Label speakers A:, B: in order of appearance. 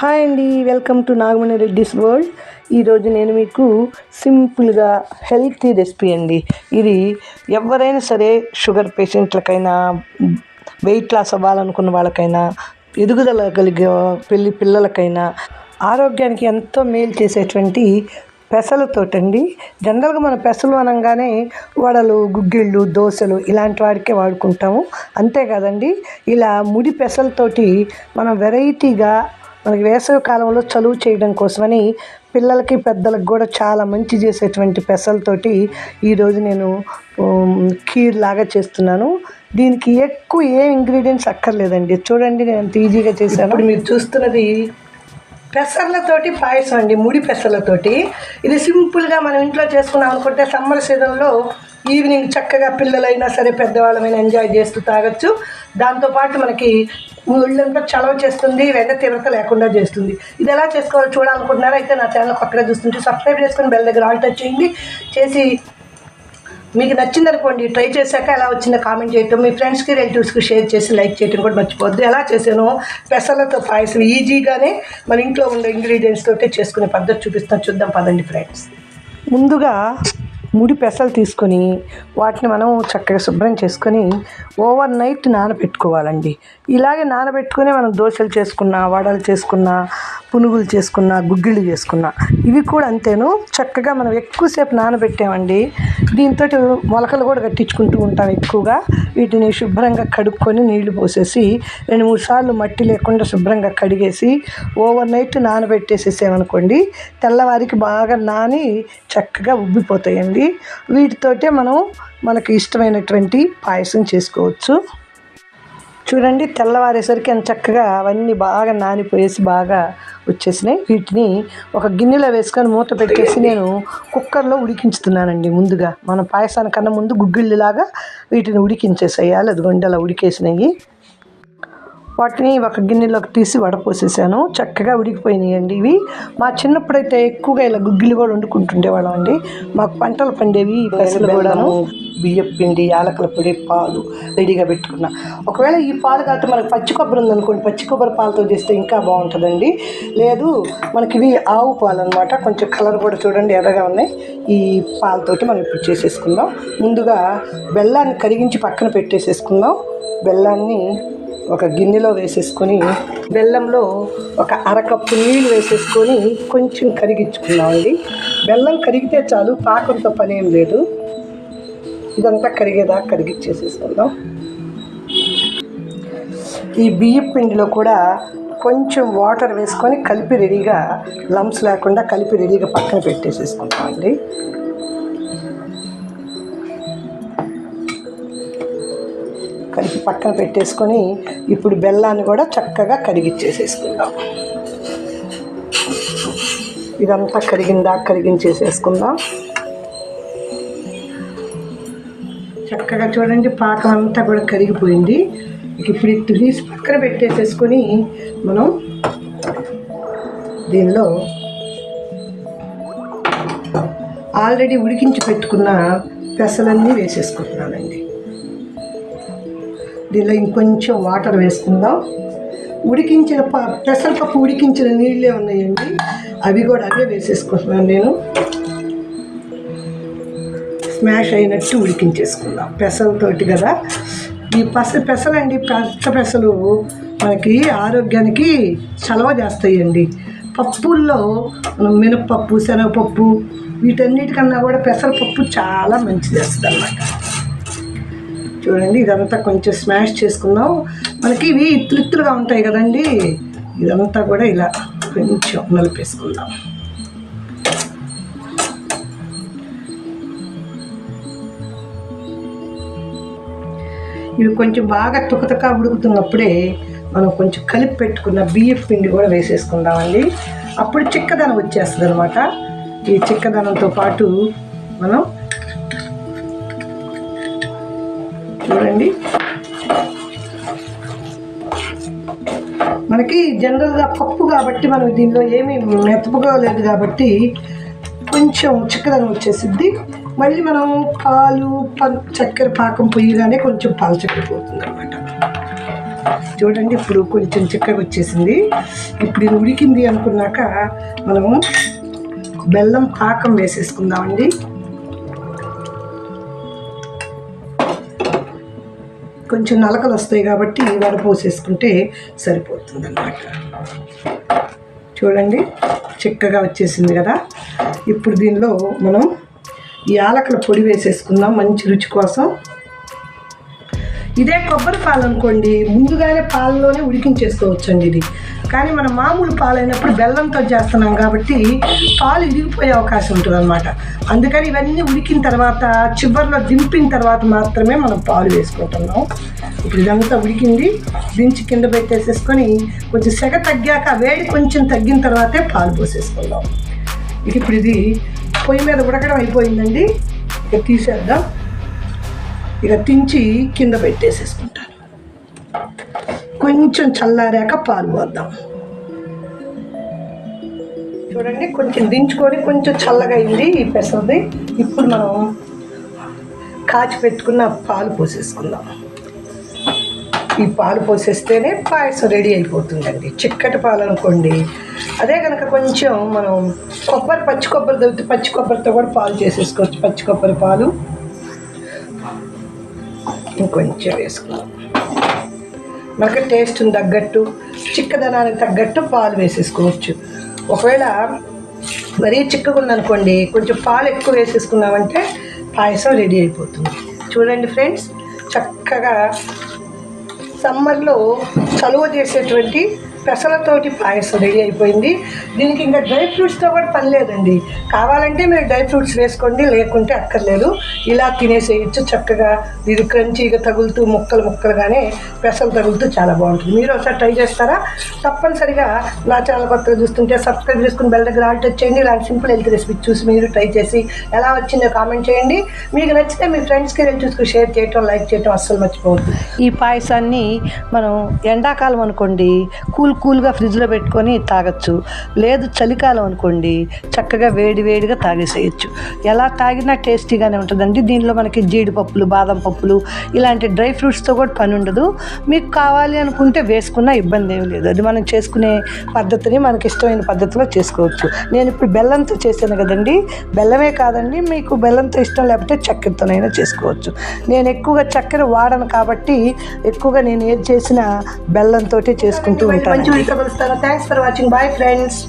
A: Hi అండి welcome to Nagamani Reddy's world. ఈరోజు నేను మీకు సింపుల్గా హెల్తీ రెసిపీ అండి. ఇది ఎవరైనా సరే షుగర్ పేషెంట్లకైనా వెయిట్ లాస్ అవ్వాలనుకున్న వాళ్ళకైనా ఎదుగుదల కలిగే పెళ్ళి పిల్లలకైనా ఆరోగ్యానికి ఎంతో మేలు చేసేటువంటి పెసలతోటండి జనరల్గా మన పెసలు అనగానే వడలు గుగ్గిళ్ళు దోశలు ఇలాంటి వాడికే వాడుకుంటాము. అంతేకాదండి ఇలా ముడి పెసలతోటి మనం వెరైటీగా మనకి వేసవి కాలంలో చలువ చేయడం కోసమని పిల్లలకి పెద్దలకు కూడా చాలా మంచి చేసేటువంటి పెసలతోటి ఈరోజు నేను ఖీర్ లాగా చేస్తున్నాను. దీనికి ఎక్కువ ఏ ఇంగ్రీడియంట్స్ అక్కర్లేదండి. చూడండి నేను ఎంత ఈజీగా చేశాను. ఇప్పుడు మీరు చూస్తున్నది పెసర్లతోటి పాయసం అండి ముడి పెసర్లతోటి. ఇది సింపుల్గా మనం ఇంట్లో చేసుకున్నాం అనుకుంటే సమ్మర్ సీజన్లో ఈవినింగ్ చక్కగా పిల్లలైనా సరే పెద్దవాళ్ళమైనా ఎంజాయ్ చేస్తూ తాగొచ్చు. దాంతోపాటు మనకి ఒళ్ళంతా చలవ చేస్తుంది వెంట తీవ్రత లేకుండా చేస్తుంది. ఇది ఎలా చేసుకోవాలో చూడాలనుకుంటున్నారా? అయితే నా ఛానల్ కొత్తగా చూస్తుంటే సబ్స్క్రైబ్ చేసుకొని బెల్ దగ్గర ఆల్ టచ్ చేయండి. చేసి మీకు నచ్చింది అనుకోండి ట్రై చేశాక ఎలా వచ్చిందో కామెంట్ చేయటం మీ ఫ్రెండ్స్కి రిలేటివ్స్కి షేర్ చేసి లైక్ చేయటం కూడా మర్చిపోద్దు ఎలా చేశానో పెసలతో పాయసం ఈజీగానే మన ఇంట్లో ఉండే ఇంగ్రీడియంట్స్ తోటే చేసుకునే పద్ధతి చూపిస్తాను. చూద్దాం పదండి ఫ్రెండ్స్ ముందుగా ముడి పెసలు తీసుకొని వాటిని మనం చక్కగా శుభ్రం చేసుకొని ఓవర్ నైట్ నానబెట్టుకోవాలండి. ఇలాగే నానబెట్టుకొని మనం దోశలు చేసుకున్నా వడలు చేసుకున్నా పునుగులు చేసుకున్నా గుగ్గిళ్ళు చేసుకున్నా ఇవి కూడా అంతేను. చక్కగా మనం ఎక్కువసేపు నానబెట్టామండి. దీంతో మొలకలు కూడా కట్టించుకుంటూ ఉంటాం ఎక్కువగా. వీటిని శుభ్రంగా కడుక్కొని నీళ్ళు పోసేసి రెండు మూడు సార్లు మట్టి లేకుండా శుభ్రంగా కడిగేసి ఓవర్ నైట్ నానబెట్టేసేసామనుకోండి తెల్లవారికి బాగా నాని చక్కగా ఉబ్బిపోతాయండి. వీటితోటే మనం మనకి ఇష్టమైనటువంటి పాయసం చేసుకోవచ్చు. చూడండి తెల్లవారేసరికి ఎంత చక్కగా అవన్నీ బాగా నానిపోయేసి బాగా వచ్చేసినాయి. వీటిని ఒక గిన్నెలో వేసుకొని మూత పెట్టేసి నేను కుక్కర్లో ఉడికించుతున్నానండి ముందుగా. మన పాయసానికన్నా ముందు గుగ్గిళ్ళలాగా వీటిని ఉడికించేసేయాలి. అది అలా ఉడికేసినాయి. వాటిని ఒక గిన్నెలోకి తీసి వడపోసేసాను. చక్కగా ఉడికిపోయినాయండి ఇవి. మా చిన్నప్పుడైతే ఎక్కువగా ఇలా గుగ్గిలు కూడా వండుకుంటుండేవాళ్ళం అండి. మాకు పంటలు పండేవి పెసలు కూడాను. బియ్యం పిండి యాలకుల పొడి పాలు రెడీగా పెట్టుకున్నా. ఒకవేళ ఈ పాలు కాకపోతే మనకి పచ్చి కొబ్బరి ఉందనుకోండి పచ్చి కొబ్బరి పాలతో చేస్తే ఇంకా బాగుంటుందండి. లేదు మనకి ఇవి ఆవు పాలు అనమాట కొంచెం కలర్ కూడా చూడండి ఎర్రగా ఉన్నాయి. ఈ పాలతోటి మనం ఇప్పుడు చేసేసుకుందాం. ముందుగా బెల్లాన్ని కరిగించి పక్కన పెట్టేసేసుకుందాం. బెల్లాన్ని ఒక గిన్నెలో వేసేసుకొని బెల్లంలో ఒక అరకప్పు నీళ్ళు వేసేసుకొని కొంచెం కరిగించుకున్నామండి బెల్లం కరిగితే చాలు పాకంతో పని ఏం లేదు. ఇదంతా కరిగేదాకా కరిగిచ్చేసేసుకుందాం ఈ బియ్యం పిండిలో కూడా కొంచెం వాటర్ వేసుకొని కలిపి రెడీగా లంప్స్ లేకుండా కలిపి రెడీగా పక్కన పెట్టేసేసుకుంటామండి. కలిపి పక్కన పెట్టేసుకొని ఇప్పుడు బెల్లాన్ని కూడా చక్కగా కరిగిచ్చేసేసుకుందాం ఇదంతా కరిగిందా కరిగించేసేసుకుందాం. చక్కగా చూడండి పాకం అంతా కూడా కరిగిపోయింది. ఇప్పుడు ఇటు తీసి పక్కన పెట్టేసేసుకొని మనం దీనిలో ఆల్రెడీ ఉడికించి పెట్టుకున్న పెసలన్నీ వేసేసుకుంటున్నానండి. దీనిలో ఇంకొంచెం వాటర్ వేసుకుందాం. ఉడికించిన ప పెసరపప్పు ఉడికించిన నీళ్ళే ఉన్నాయండి. అవి కూడా అదే వేసేసుకుంటున్నాను నేను. స్మాష్ అయినట్టు ఉడికించేసుకుందాం. పెసలతోటి కదా. ఈ పస పెసలండి పెద్ద పెసలు మనకి ఆరోగ్యానికి చలవ చేస్తాయండి. పప్పుల్లో మనం మినపప్పు శనగపప్పు వీటన్నిటికన్నా కూడా పెసరపప్పు చాలా మంచిది వస్తుంది అన్నమాట. చూడండి ఇదంతా కొంచెం స్మాష్ చేసుకుందాం. మనకి ఇవి ఇత్తులుగా ఉంటాయి కదండి. ఇదంతా కూడా ఇలా కొంచెం నలిపేసుకుందాం. ఇవి కొంచెం బాగా తుకతుక ఉడుకుతున్నప్పుడే మనం కొంచెం కలిపి పెట్టుకున్న బియ్యపు పిండి కూడా వేసేసుకుందామండి. అప్పుడు చిక్కదనం వచ్చేస్తుంది అనమాట ఈ చిక్కదనంతో పాటు మనం చూడండి. మనకి జనరల్గా పప్పు కాబట్టి మనం దీనిలో ఏమీ మెత్తపుగా లేదు కాబట్టి కొంచెం చిక్కదనం వచ్చేసిద్ది. మళ్ళీ మనం పాలు చక్కెర పాకం పొయ్యగానే కొంచెం పాలు చక్కెర పోతుంది అనమాట చూడండి ఇప్పుడు కొంచెం చిక్కగా వచ్చేసింది. ఇప్పుడు ఇది ఉడికింది అనుకున్నాక మనము బెల్లం పాకం వేసేసుకుందామండి. కొంచెం నలకలు వస్తాయి కాబట్టి వడపోసేసుకుంటే సరిపోతుంది అన్నమాట చూడండి చిక్కగా వచ్చేసింది కదా. ఇప్పుడు దీనిలో మనం యాలకుల పొడి వేసేసుకుందాం మంచి రుచి కోసం. ఇదే కొబ్బరి పాలు అనుకోండి ముందుగానే పాలలోనే ఉడికించేసుకోవచ్చండి ఇది. కానీ మనం మామూలు పాలైనప్పుడు బెల్లంతో చేస్తున్నాం కాబట్టి పాలు ఇరిగిపోయే అవకాశం ఉంటుంది అనమాట అందుకని ఇవన్నీ ఉడికిన తర్వాత చివరిలో దింపిన తర్వాత మాత్రమే మనం పాలు వేసుకుంటున్నాం. ఇప్పుడు ఇదంతా ఉడికింది దించి కింద పెట్టేసేసుకొని కొంచెం సెగ తగ్గాక వేడి కొంచెం తగ్గిన తర్వాతే పాలు పోసేసుకుందాం. ఇక ఇప్పుడు ఇది పొయ్యి మీద ఉడకడం అయిపోయిందండి. ఇక తీసేద్దాం. ఇక తించి కింద పెట్టేసేసుకుంటాను. కొంచెం చల్లారాక పాలు పోద్దాం. చూడండి కొంచెం దించుకొని కొంచెం చల్లగా అయింది ఈ పెసరది ఇప్పుడు మనం కాచి పెట్టుకున్న పాలు పోసేసుకుందాం. ఈ పాలు పోసేస్తేనే పాయసం రెడీ అయిపోతుందండి. చిక్కటి పాలు అనుకోండి. అదే కనుక కొంచెం మనం కొబ్బరి పచ్చి కొబ్బరి దొరికితే పచ్చి కొబ్బరితో కూడా పాలు చేసేసుకోవచ్చు. పచ్చి కొబ్బరి పాలు. ఇంకొంచెం వేసుకున్నాం మనకి టేస్ట్ని తగ్గట్టు చిక్కదనానికి తగ్గట్టు పాలు వేసేసుకోవచ్చు. ఒకవేళ మరీ చిక్కకుందనుకోండి కొంచెం పాలు ఎక్కువ వేసేసుకున్నామంటే పాయసం రెడీ అయిపోతుంది. చూడండి ఫ్రెండ్స్ చక్కగా సమ్మర్లో చలువ చేసేటువంటి పెసలతోటి పాయసం రెడీ అయిపోయింది. దీనికి ఇంకా డ్రై ఫ్రూట్స్తో కూడా పని లేదండి. కావాలంటే మీరు డ్రై ఫ్రూట్స్ వేసుకోండి లేకుంటే అక్కర్లేదు. ఇలా తినేసేయచ్చు చక్కగా. ఇది క్రంచీగా తగులుతూ ముక్కలు ముక్కలుగానే పెసలు తగులుతూ చాలా బాగుంటుంది. మీరు ఒకసారి ట్రై చేస్తారా? తప్పనిసరిగా నా ఛానల్ కొత్తగా చూస్తుంటే సబ్స్క్రైబ్ చేసుకుని బెల్ దగ్గర ఆల్ట్ చేయండి. ఇలాంటి సింపుల్ హెల్త్ రెసిపీ చూసి మీరు ట్రై చేసి ఎలా వచ్చిందో కామెంట్ చేయండి. మీకు నచ్చితే మీ ఫ్రెండ్స్కి వెళ్ళి చూసుకుని షేర్ చేయటం లైక్ చేయటం అస్సలు మర్చిపోవద్దు. ఈ పాయసాన్ని మనం ఎండాకాలం అనుకోండి కూల్ కూల్గా ఫ్రిడ్జ్లో పెట్టుకొని తాగొచ్చు. లేదు చలికాలం అనుకోండి చక్కగా వేడి వేడిగా తాగేసేయచ్చు. ఎలా తాగినా టేస్టీగానే ఉంటుందండి. దీనిలో మనకి జీడిపప్పులు బాదం పప్పులు ఇలాంటి డ్రై ఫ్రూట్స్తో కూడా పని ఉండదు. మీకు కావాలి అనుకుంటే వేసుకున్నా ఇబ్బంది ఏమి లేదు. అది మనం చేసుకునే పద్ధతిని మనకి ఇష్టమైన పద్ధతిలో చేసుకోవచ్చు. నేను ఇప్పుడు బెల్లంతో చేశాను కదండి. బెల్లమే కాదండి మీకు బెల్లంతో ఇష్టం లేకపోతే చక్కెరతోనైనా చేసుకోవచ్చు. నేను ఎక్కువగా చక్కెర వాడను కాబట్టి ఎక్కువగా నేను ఏది చేసినా బెల్లంతో చేసుకుంటూ ఉంటాను. Manjulika will. Thanks for watching. Bye, friends.